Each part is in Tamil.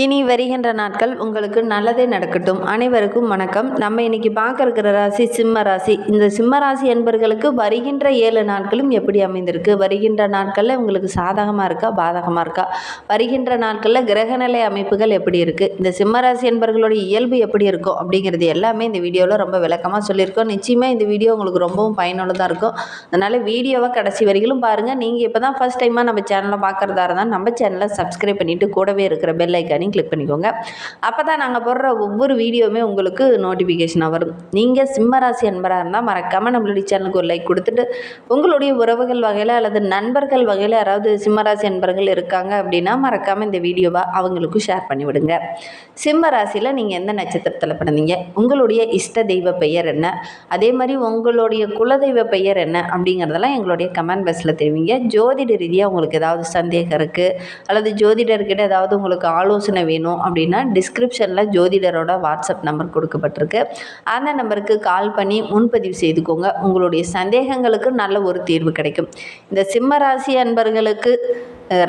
இனி வருகின்ற நாட்கள் உங்களுக்கு நல்லதே நடக்கட்டும். அனைவருக்கும் வணக்கம். நம்ம இன்னைக்கு பார்க்க இருக்கிற ராசி சிம்ம ராசி. இந்த சிம்ம ராசி என்பர்களுக்கு வருகின்ற ஏழு நாட்களும் எப்படி அமைந்திருக்கு? வருகின்ற நாட்களில் உங்களுக்கு சாதகமாக இருக்கா? பாதகமாக இருக்கா? வருகின்ற நாட்களில் கிரகநிலை அமைப்புகள் எப்படி இருக்குது இந்த சிம்ம ராசி என்பர்களுடைய இயல்பு எப்படி இருக்கும்? அப்படிங்கிறது எல்லாமே இந்த வீடியோவில் ரொம்ப விளக்கமாக சொல்லியிருக்கோம். நிச்சயமாக இந்த வீடியோ உங்களுக்கு ரொம்பவும் பயனுள்ளதாக இருக்கும். அதனால் வீடியோவை கடைசி வரைக்கும் பாருங்கள் நீங்கள் இப்போ தான் ஃபஸ்ட் டைமாக நம்ம சேனலை பார்க்குறதா இருந்தால் நம்ம சேனலை சப்ஸ்கிரைப் பண்ணிவிட்டு கூடவே இருக்கிற பெல் பட்டனையும் கிளிக் பண்ணிக்கோங்க. அப்போ தான் நாங்கள் போடுற ஒவ்வொரு வீடியோவுமே உங்களுக்கு நோட்டிஃபிகேஷனாக வரும். நீங்கள் சிம்மராசி என்பராக இருந்தால் மறக்காமல் நம்மளுடைய சேனலுக்கு ஒரு லைக் கொடுத்துட்டு உங்களுடைய உறவுகள் வகையில் அல்லது நண்பர்கள் வகையில் யாராவது சிம்மராசி என்பர்கள் இருக்காங்க அப்படின்னா மறக்காமல் இந்த வீடியோவை அவங்களுக்கும் ஷேர் பண்ணிவிடுங்க. சிம்மராசியில் சிம்ம ராசியில் நீங்கள் எந்த நட்சத்திரத்தில் பிறந்தீங்க? உங்களுடைய இஷ்ட தெய்வ பெயர் என்ன? அதே மாதிரி உங்களுடைய குலதெய்வ பெயர் என்ன? அப்படிங்கிறதெல்லாம் எங்களுடைய கமெண்ட் பாக்ஸில் தெரிவிங்க. ஜோதிட ரீதியாக உங்களுக்கு ஏதாவது சந்தேகம் இருக்குது அல்லது ஜோதிடர்கிட்ட ஏதாவது உங்களுக்கு ஆலோசனை வேணும் அப்படின்னா டிஸ்கிரிப்ஷனில் ஜோதிடரோட வாட்ஸ்அப் நம்பர் கொடுக்கப்பட்டிருக்கு. அந்த நம்பருக்கு கால் பண்ணி முன்பதிவு செய்துக்கோங்க. உங்களுடைய சந்தேகங்களுக்கு நல்ல ஒரு தீர்வு கிடைக்கும். இந்த சிம்ம ராசி அன்பர்களுக்கு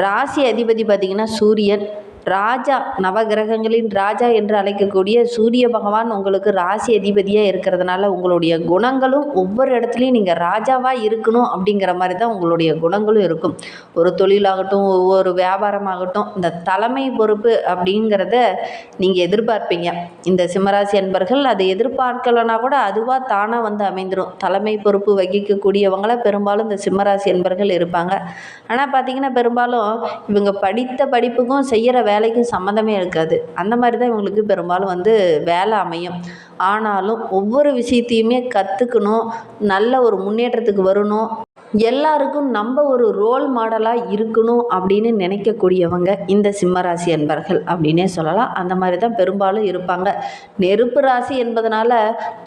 ராசி அதிபதி பார்த்திங்கன்னா சூரியன் ராஜா நவகிரகங்களின் ராஜா என்று அழைக்கக்கூடிய சூரிய பகவான் உங்களுக்கு ராசி அதிபதியாக இருக்கிறதுனால உங்களுடைய குணங்களும் ஒவ்வொரு இடத்துலையும் நீங்கள் ராஜாவாக இருக்கணும் அப்படிங்கிற மாதிரி தான் உங்களுடைய குணங்களும் இருக்கும். ஒரு தொழிலாகட்டும் ஒவ்வொரு வியாபாரமாகட்டும் இந்த தலைமை பொறுப்பு அப்படிங்கிறத நீங்கள் எதிர்பார்ப்பீங்க. இந்த சிம்மராசி அன்பர்கள் அதை எதிர்பார்க்கலைன்னா கூட அதுவாக தானாக வந்து அமைந்துடும் தலைமை பொறுப்பு வகிக்கக்கூடியவங்கள பெரும்பாலும் இந்த சிம்மராசி அன்பர்கள் இருப்பாங்க. ஆனால் பார்த்தீங்கன்னா பெரும்பாலும் இவங்க படித்த படிப்புக்கும் செய்கிற வேலைக்கும் சம்மந்தமே இருக்காது. அந்த மாதிரி தான் இவங்களுக்கு பெரும்பாலும் வந்து வேலை அமையும். ஆனாலும் ஒவ்வொரு விஷயத்தையுமே கற்றுக்கணும் நல்ல ஒரு முன்னேற்றத்துக்கு வரணும். எல்லாருக்கும் நம்ம ஒரு ரோல் மாடலாக இருக்கணும் அப்படின்னு நினைக்கக்கூடியவங்க இந்த சிம்மராசி அன்பர்கள் அப்படின்னே சொல்லலாம். அந்த மாதிரி தான் பெரும்பாலும் இருப்பாங்க. நெருப்பு ராசி என்பதனால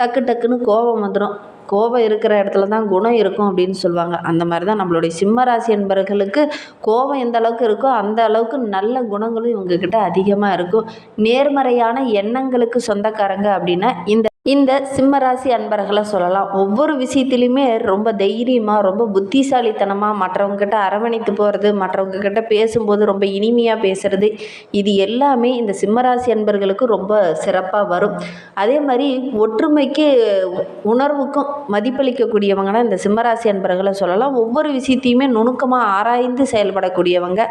டக்கு டக்குன்னு கோபம் வந்துடும் கோபம் இருக்கிற இடத்துல தான் குணம் இருக்கும் அப்படின்னு சொல்லுவாங்க. அந்த மாதிரி தான் நம்மளுடைய சிம்ம ராசி என்பவர்களுக்கு கோபம் எந்த அளவுக்கு இருக்கோ அந்த அளவுக்கு நல்ல குணங்களும் இவங்கக்கிட்ட அதிகமாக இருக்கும். நேர்மறையான எண்ணங்களுக்கு சொந்தக்காரங்க அப்படின்னா இந்த இந்த சிம்மராசி அன்பர்களை சொல்லலாம். ஒவ்வொரு விஷயத்துலையுமே ரொம்ப தைரியமாக ரொம்ப புத்திசாலித்தனமாக மற்றவங்கக்கிட்ட அரவணைத்து போகிறது மற்றவங்கக்கிட்ட பேசும்போது ரொம்ப இனிமையாக பேசுகிறது இது எல்லாமே இந்த சிம்மராசி அன்பர்களுக்கு ரொம்ப சிறப்பாக வரும். அதே மாதிரி ஒற்றுமைக்கு உணர்வுக்கும் மதிப்பளிக்கக்கூடியவங்கன்னா இந்த சிம்மராசி அன்பர்களை சொல்லலாம். ஒவ்வொரு விஷயத்தையுமே நுணுக்கமாக ஆராய்ந்து செயல்படக்கூடியவங்க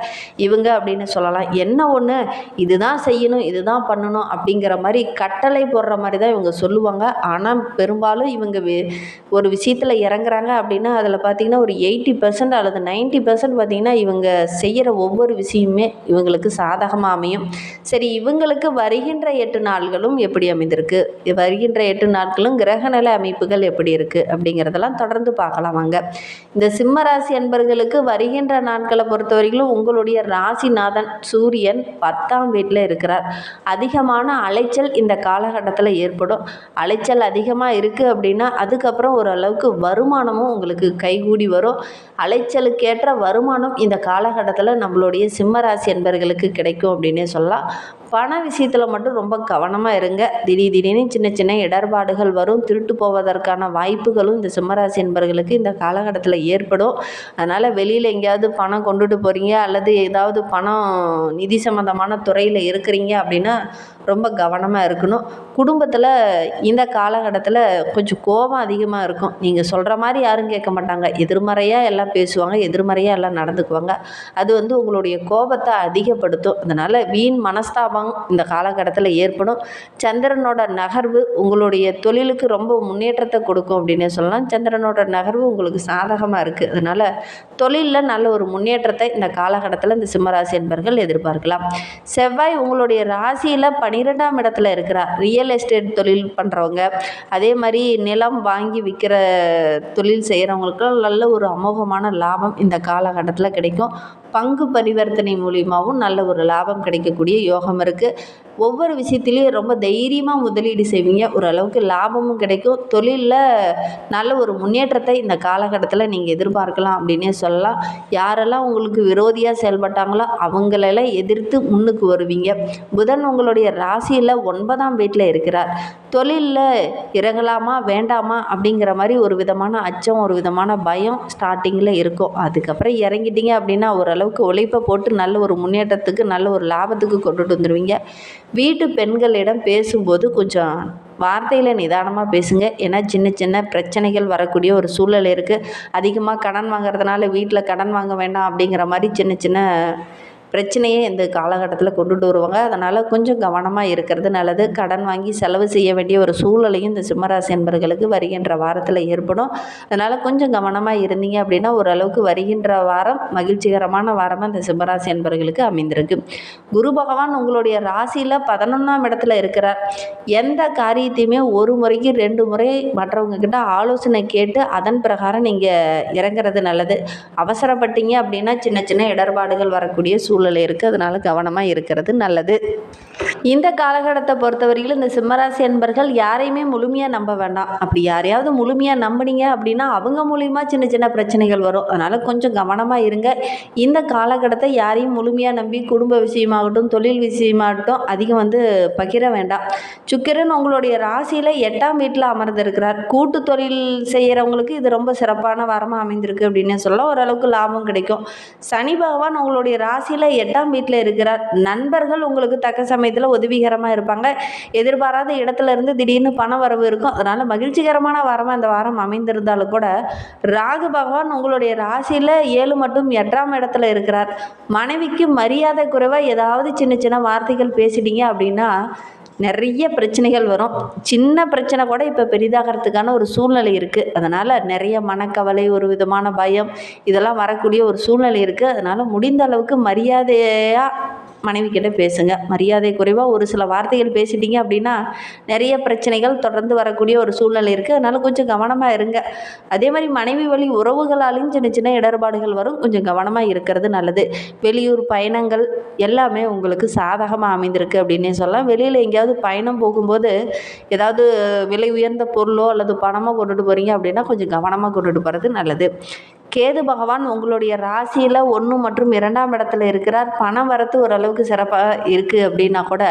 இவங்க அப்படின்னு சொல்லலாம். என்ன ஒன்று இதுதான் செய்யணும் இதுதான் பண்ணணும் அப்படிங்கிற மாதிரி கட்டளை போடுற மாதிரி தான் இவங்க சொல்லுவாங்க. ஆனால் பெரும்பாலும் இவங்க ஒரு விஷயத்தில் இறங்குறாங்க அப்படின்னா அதில் பார்த்தீங்கன்னா ஒரு எயிட்டி பர்சன்ட் அல்லது நைன்ட்டி பர்சன்ட் பார்த்திங்கன்னா இவங்க செய்கிற ஒவ்வொரு விஷயமுமே இவங்களுக்கு சாதகமாக அமையும். சரி இவங்களுக்கு வருகின்ற எட்டு நாள்களும் எப்படி அமைந்திருக்கு? வருகின்ற எட்டு நாட்களும் கிரகநிலை அமைப்புகள் எப்படி இருக்குது அப்படிங்கிறதெல்லாம் தொடர்ந்து பார்க்கலாம் வாங்க. இந்த சிம்மராசி அன்பர்களுக்கு வருகின்ற நாட்களை பொறுத்த வரைக்கும் உங்களுடைய ராசிநாதன் சூரியன் பத்தாம் வீட்டில் இருக்கிறார். அதிகமான அலைச்சல் இந்த காலகட்டத்தில் ஏற்படும். அலைச்சல் அதிகமாக இருக்குது அப்படின்னா அதுக்கப்புறம் ஓரளவுக்கு வருமானமும் உங்களுக்கு கைகூடி வரும். அலைச்சலுக்கேற்ற வருமானம் இந்த காலகட்டத்தில் நம்மளுடைய சிம்மராசி என்பர்களுக்கு கிடைக்கும் அப்படின்னே சொல்லலாம். பண விஷயத்தில் மட்டும் ரொம்ப கவனமாக இருங்க. திடீர் திடீர்னு சின்ன சின்ன இடர்பாடுகள் வரும். திருட்டு போவதற்கான வாய்ப்புகளும் இந்த சிம்மராசி என்பர்களுக்கு இந்த காலகட்டத்தில் ஏற்படும். அதனால் வெளியில் எங்கேயாவது பணம் கொண்டுட்டு போகிறீங்க அல்லது ஏதாவது பணம் நிதி சம்மந்தமான துறையில் இருக்கிறீங்க அப்படின்னா ரொம்ப கவனமாக இருக்கணும். குடும்பத்தில் இந்த காலகட்டத்தில் கொஞ்சம் கோபம் அதிகமாக இருக்கும். நீங்கள் சொல்கிற மாதிரி யாரும் கேட்க மாட்டாங்க. எதிர்மறையாக எல்லாம் பேசுவாங்க எதிர்மறையாக எல்லாம் நடந்துக்குவாங்க. அது வந்து உங்களுடைய கோபத்தை அதிகப்படுத்தும். அதனால் வீண் மனஸ்தாபம் இந்த காலகட்டத்தில் ஏற்படும். சந்திரனோட நகர்வு உங்களுடைய தொழிலுக்கு ரொம்ப முன்னேற்றத்தை கொடுக்கும் அப்படின்னே சொல்லலாம். சந்திரனோட நகர்வு உங்களுக்கு சாதகமாக இருக்குது அதனால் தொழிலில் நல்ல ஒரு முன்னேற்றத்தை இந்த காலகட்டத்தில் இந்த சிம்மராசி என்பர்கள் எதிர்பார்க்கலாம். செவ்வாய் உங்களுடைய ராசியில் பன்னிரெண்டாம் இடத்துல இருக்கிறார் ரியல் எஸ்டேட் தொழில் பண்ணுறவங்க அதே மாதிரி நிலம் வாங்கி விற்கிற தொழில் செய்கிறவங்களுக்கும் நல்ல ஒரு அமோகமான லாபம் இந்த காலகட்டத்தில் கிடைக்கும். பங்கு பரிவர்த்தனை மூலியமாகவும் நல்ல ஒரு லாபம் கிடைக்கக்கூடிய யோகம் இருக்குது ஒவ்வொரு விஷயத்துலையும் ரொம்ப தைரியமாக முதலீடு செய்வீங்க. ஓரளவுக்கு லாபமும் கிடைக்கும். தொழிலில் நல்ல ஒரு முன்னேற்றத்தை இந்த காலகட்டத்தில் நீங்கள் எதிர்பார்க்கலாம் அப்படின்னே சொல்லலாம். யாரெல்லாம் உங்களுக்கு விரோதியாக செயல்பட்டாங்களோ அவங்களெல்லாம் எதிர்த்து முன்னுக்கு வருவீங்க. புதன் உங்களுடைய ராசியில் ஒன்பதாம் வீட்டில் இருக்கிறார். தொழிலில் இறங்கலாமா வேண்டாமா அப்படிங்கிற மாதிரி ஒரு விதமான அச்சம் ஒரு விதமான பயம் ஸ்டார்டிங்கில் இருக்கும். அதுக்கப்புறம் இறங்கிட்டீங்க அப்படின்னா ஓரளவுக்கு உழைப்பை போட்டு நல்ல ஒரு முன்னேற்றத்துக்கு நல்ல ஒரு லாபத்துக்கு கொண்டுட்டு வந்துடுவீங்க வீட்டு பெண்களிடம் பேசும்போது கொஞ்சம் வார்த்தையில் நிதானமாக பேசுங்க. ஏன்னா சின்ன சின்ன பிரச்சனைகள் வரக்கூடிய ஒரு சூழல் இருக்குது அதிகமாக கடன் வாங்குறதுனால வீட்டில் கடன் வாங்க வேண்டாம் அப்படிங்கிற மாதிரி சின்ன சின்ன பிரச்சனையே இந்த காலகட்டத்தில் கொண்டுட்டு வருவாங்க. அதனால் கொஞ்சம் கவனமாக இருக்கிறது நல்லது. கடன் வாங்கி செலவு செய்ய வேண்டிய ஒரு சூழலையும் இந்த சிம்மராசி என்பர்களுக்கு வருகின்ற வாரத்தில் ஏற்படும். அதனால் கொஞ்சம் கவனமாக இருந்தீங்க அப்படின்னா ஓரளவுக்கு வருகின்ற வாரம் மகிழ்ச்சிகரமான வாரமாக இந்த சிம்மராசி என்பர்களுக்கு அமைந்திருக்கு. குரு பகவான் உங்களுடைய ராசியில் பதினொன்றாம் இடத்துல இருக்கிறார். எந்த காரியத்தையுமே ஒரு முறைக்கு ரெண்டு முறை மற்றவங்கக்கிட்ட ஆலோசனை கேட்டு அதன் பிரகாரம் நீங்கள் இறங்குறது நல்லது. அவசரப்பட்டீங்க அப்படின்னா சின்ன சின்ன இடர்பாடுகள் வரக்கூடிய சூழல் இருக்குது அதனால் கவனமாக இருக்கிறது நல்லது. இந்த காலகட்டத்தை பொறுத்தவரையிலும் இந்த சிம்மராசி என்பர்கள் யாரையுமே முழுமையாக நம்ப வேண்டாம். அப்படி யாரையாவது முழுமையாக நம்புனீங்க அப்படின்னா அவங்க மூலியமாக சின்ன சின்ன பிரச்சனைகள் வரும். அதனால் கொஞ்சம் கவனமாக இருங்க. இந்த காலகட்டத்தை யாரையும் முழுமையாக நம்பி குடும்ப விஷயமாகட்டும் தொழில் விஷயமாகட்டும் அதிகம் வந்து பகிர வேண்டாம். சுக்கிரன் உங்களுடைய ராசியில் எட்டாம் வீட்டில் அமர்ந்திருக்கிறார். கூட்டு தொழில் செய்கிறவங்களுக்கு இது ரொம்ப சிறப்பான வாரமாக அமைந்திருக்கு அப்படின்னு சொல்லலாம். ஓரளவுக்கு லாபம் கிடைக்கும். சனி பகவான் உங்களுடைய ராசியில் எட்டாம் வீட்டில் இருக்கிறார் நண்பர்கள் உங்களுக்கு தக்க சமயத்தில் உதவிகரமாக இருப்பாங்க. எதிர்பாராத இடத்துல இருந்து திடீர்னு பண வரவு இருக்கும். அதனால் மகிழ்ச்சிகரமான வாரமாக இந்த வாரம் அமைந்திருந்தாலும் கூட ராகு பகவான் உங்களுடைய ராசியில் ஏழு மற்றும் எட்டாம் இடத்துல இருக்கிறார். மனைவிக்கு மரியாதை குறைவாக ஏதாவது சின்ன சின்ன வார்த்தைகள் பேசிட்டீங்க அப்படின்னா நிறைய பிரச்சனைகள் வரும். சின்ன பிரச்சனை கூட இப்போ பெரிதாகிறதுக்கான ஒரு சூழ்நிலை இருக்குது அதனால் நிறைய மனக்கவலை ஒரு விதமான பயம் இதெல்லாம் வரக்கூடிய ஒரு சூழ்நிலை இருக்குது அதனால் முடிந்த அளவுக்கு மரியாதையாக மனைவி கிட்ட பேசுங்க. மரியாதை குறைவாக ஒரு சில வார்த்தைகள் பேசிட்டீங்க அப்படின்னா நிறைய பிரச்சனைகள் தொடர்ந்து வரக்கூடிய ஒரு சூழ்நிலை இருக்குது அதனால் கொஞ்சம் கவனமாக இருங்க. அதே மாதிரி மனைவி வழி உறவுகளாலையும் சின்ன சின்ன இடர்பாடுகள் வரும். கொஞ்சம் கவனமாக இருக்கிறது நல்லது. வெளியூர் பயணங்கள் எல்லாமே உங்களுக்கு சாதகமாக அமைந்திருக்கு அப்படின்னே சொல்லலாம். வெளியில் எங்கேயாவது பயணம் போகும்போது ஏதாவது விலை உயர்ந்த பொருளோ அல்லது பணமோ கொண்டுட்டு போகிறீங்க அப்படின்னா கொஞ்சம் கவனமாக கொண்டுட்டு போகிறது நல்லது. கேது பகவான் உங்களுடைய ராசியில் ஒன்று மற்றும் இரண்டாம் இடத்துல இருக்கிறார். பணம் வரத்து ஓரளவுக்கு சிறப்பாக இருக்குது அப்படின்னா கூட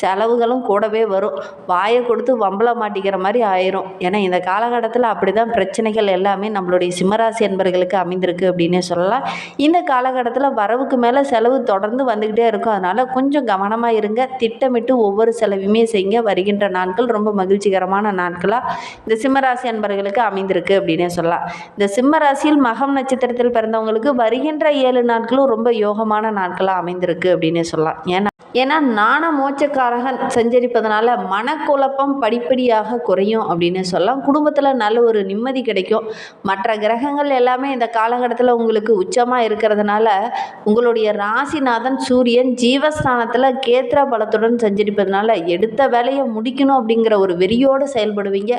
செலவுகளும் கூடவே வரும். வாயை கொடுத்து வம்பளை மாட்டிக்கிற மாதிரி ஆயிரும். ஏன்னா இந்த காலகட்டத்தில் அப்படி தான் பிரச்சனைகள் எல்லாமே நம்மளுடைய சிம்மராசி என்பர்களுக்கு அமைந்திருக்கு அப்படின்னே சொல்லலாம். இந்த காலகட்டத்தில் வரவுக்கு மேலே செலவு தொடர்ந்து வந்துக்கிட்டே இருக்கும். அதனால் கொஞ்சம் கவனமாக இருங்க. திட்டமிட்டு ஒவ்வொரு செலவையுமே செய்யுங்க வருகின்ற நாட்கள் ரொம்ப மகிழ்ச்சிகரமான நாட்களாக இந்த சிம்மராசி என்பர்களுக்கு அமைந்திருக்கு அப்படின்னே சொல்லலாம். இந்த சிம்மராசியில் மக மகம் நட்சத்திரத்தில் பிறந்தவங்களுக்கு வருகின்ற ஏழு நாட்களும் ரொம்ப யோகமான நாட்களாக அமைந்திருக்கு அப்படின்னே சொல்லலாம். ஏன்னா ஏன்னா நாண மோச்சக்காரகன் சஞ்சரிப்பதனால மனக்குழப்பம் படிப்படியாக குறையும் அப்படின்னு சொல்லலாம். குடும்பத்தில் நல்ல ஒரு நிம்மதி கிடைக்கும். மற்ற கிரகங்கள் எல்லாமே இந்த காலகட்டத்தில் உங்களுக்கு உச்சமாக இருக்கிறதுனால உங்களுடைய ராசிநாதன் சூரியன் ஜீவஸ்தானத்தில் கேத்திர பலத்துடன் சஞ்சரிப்பதனால எடுத்த வேலையை முடிக்கணும் அப்படிங்கிற ஒரு வெறியோடு செயல்படுவீங்க.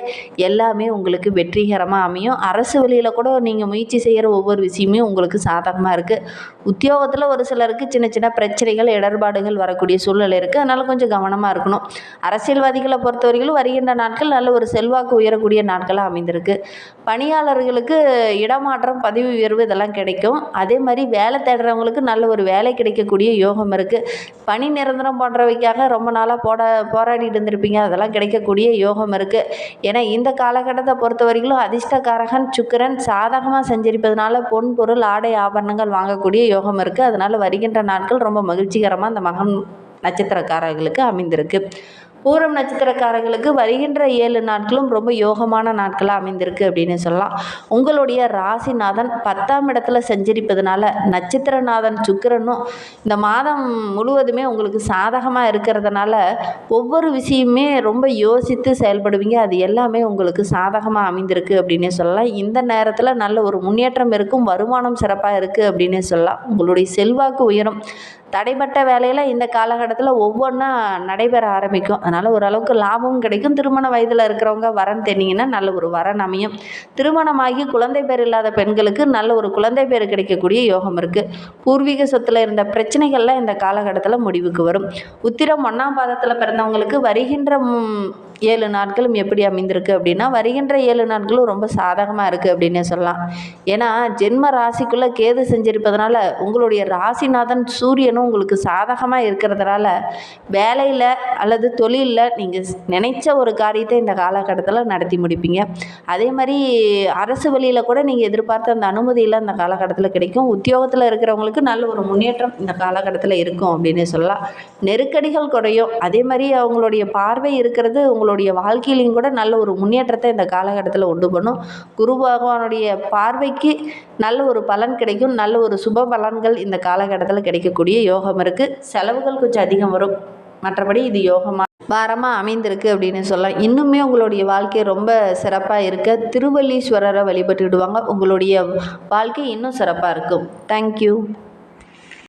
எல்லாமே உங்களுக்கு வெற்றிகரமாக அமையும். அரசு வழியில் கூட நீங்கள் முயற்சி செய்ய செய்கிற ஒவ்வொரு விஷயமே உங்களுக்கு சாதகமாக இருக்குது உத்தியோகத்தில் ஒரு சிலருக்கு சின்ன சின்ன பிரச்சனைகள் இடர்பாடுகள் வரக்கூடிய சூழ்நிலை இருக்குது அதனால் கொஞ்சம் கவனமாக இருக்கணும். அரசியல்வாதிகளை பொறுத்தவரையிலும் வருகின்ற நாட்கள் நல்ல ஒரு செல்வாக்கு உயரக்கூடிய நாட்களாக அமைந்திருக்கு. பணியாளர்களுக்கு இடமாற்றம் பதவி உயர்வு இதெல்லாம் கிடைக்கும். அதே மாதிரி வேலை தேடுறவங்களுக்கு நல்ல ஒரு வேலை கிடைக்கக்கூடிய யோகம் இருக்குது பணி நிரந்தரம் போன்றவைக்காக ரொம்ப நாளாக போட போராடிட்டு இருந்திருப்பீங்க. அதெல்லாம் கிடைக்கக்கூடிய யோகம் இருக்குது ஏன்னா இந்த காலகட்டத்தை பொறுத்த வரைக்கும் அதிர்ஷ்டகாரகன் சுக்கரன் சாதகமாக சஞ்சரிப்பதனால பொன் பொருள் ஆடை ஆபரணங்கள் வாங்கக்கூடிய யோகம் இருக்குது அதனால் வருகின்ற நாட்கள் ரொம்ப மகிழ்ச்சிகரமாக அந்த மகன் நட்சத்திரக்காரர்களுக்கு அமைந்திருக்கு. பூரம் நட்சத்திரக்காரர்களுக்கு வருகின்ற ஏழு நாட்களும் ரொம்ப யோகமான நாட்களாக அமைந்திருக்கு அப்படின்னு சொல்லலாம். உங்களுடைய ராசிநாதன் பத்தாம் இடத்துல சஞ்சரிப்பதனால நட்சத்திரநாதன் சுக்கிரனும் இந்த மாதம் முழுவதுமே உங்களுக்கு சாதகமாக இருக்கிறதுனால ஒவ்வொரு விஷயமே ரொம்ப யோசித்து செயல்படுவீங்க. அது எல்லாமே உங்களுக்கு சாதகமாக அமைந்திருக்கு அப்படின்னே சொல்லலாம். இந்த நேரத்தில் நல்ல ஒரு முன்னேற்றம் இருக்கும் வருமானம் சிறப்பாக இருக்குது அப்படின்னே சொல்லலாம். உங்களுடைய செல்வாக்கு உயரும். தடைப்பட்ட வேலையில் இந்த காலகட்டத்தில் ஒவ்வொன்றா நடைபெற ஆரம்பிக்கும். அதனால் ஓரளவுக்கு லாபமும் கிடைக்கும். திருமண வயதில் இருக்கிறவங்க வரன் தெரிஞ்சிங்கன்னா நல்ல ஒரு வரன் அமையும். திருமணமாகி குழந்தை பேர் இல்லாத பெண்களுக்கு நல்ல ஒரு குழந்தை பேர் கிடைக்கக்கூடிய யோகம் இருக்குது பூர்வீக சொத்தில் இருந்த பிரச்சனைகள்லாம் இந்த காலகட்டத்தில் முடிவுக்கு வரும். உத்திரம் ஒன்றாம் பாதத்தில் பிறந்தவங்களுக்கு வருகின்ற ஏழு நாட்களும் எப்படி அமைந்திருக்கு அப்படின்னா வருகின்ற ஏழு நாட்களும் ரொம்ப சாதகமாக இருக்குது அப்படின்னே சொல்லலாம். ஏன்னா ஜென்ம ராசிக்குள்ளே கேது செஞ்சிருப்பதனால உங்களுடைய ராசிநாதன் சூரியனும் உங்களுக்கு சாதகமாக இருக்கிறதுனால வேலையில் அல்லது தொழிலில் நீங்கள் நினைச்ச ஒரு காரியத்தை இந்த காலகட்டத்தில் நடத்தி முடிப்பீங்க. அதே மாதிரி அரசு வழியில் கூட நீங்கள் எதிர்பார்த்த அந்த அனுமதியெல்லாம் இந்த காலகட்டத்தில் கிடைக்கும். உத்தியோகத்தில் இருக்கிறவங்களுக்கு நல்ல ஒரு முன்னேற்றம் இந்த காலகட்டத்தில் இருக்கும் அப்படின்னு சொல்லலாம். நெருக்கடிகள் குறையும். அதே மாதிரி அவங்களுடைய பார்வை இருக்கிறது உங்களுடைய வாழ்க்கையிலையும் கூட நல்ல ஒரு முன்னேற்றத்தை இந்த காலகட்டத்தில் உண்டு பண்ணும். குரு பகவானுடைய பார்வைக்கு நல்ல ஒரு பலன் கிடைக்கும். நல்ல ஒரு சுப பலன்கள் இந்த காலகட்டத்தில் கிடைக்கக்கூடிய யோகம் இருக்குது செலவுகள் கொஞ்சம் அதிகம் வரும். மற்றபடி இது யோகமாக வாரமாக அமைந்திருக்கு அப்படின்னு சொல்லலாம். இன்னுமே உங்களுடைய வாழ்க்கை ரொம்ப சிறப்பாக இருக்க திருவல்லீஸ்வரரை வழிபட்டுடுவாங்க உங்களுடைய வாழ்க்கை இன்னும் சிறப்பாக இருக்கும். தேங்க்யூ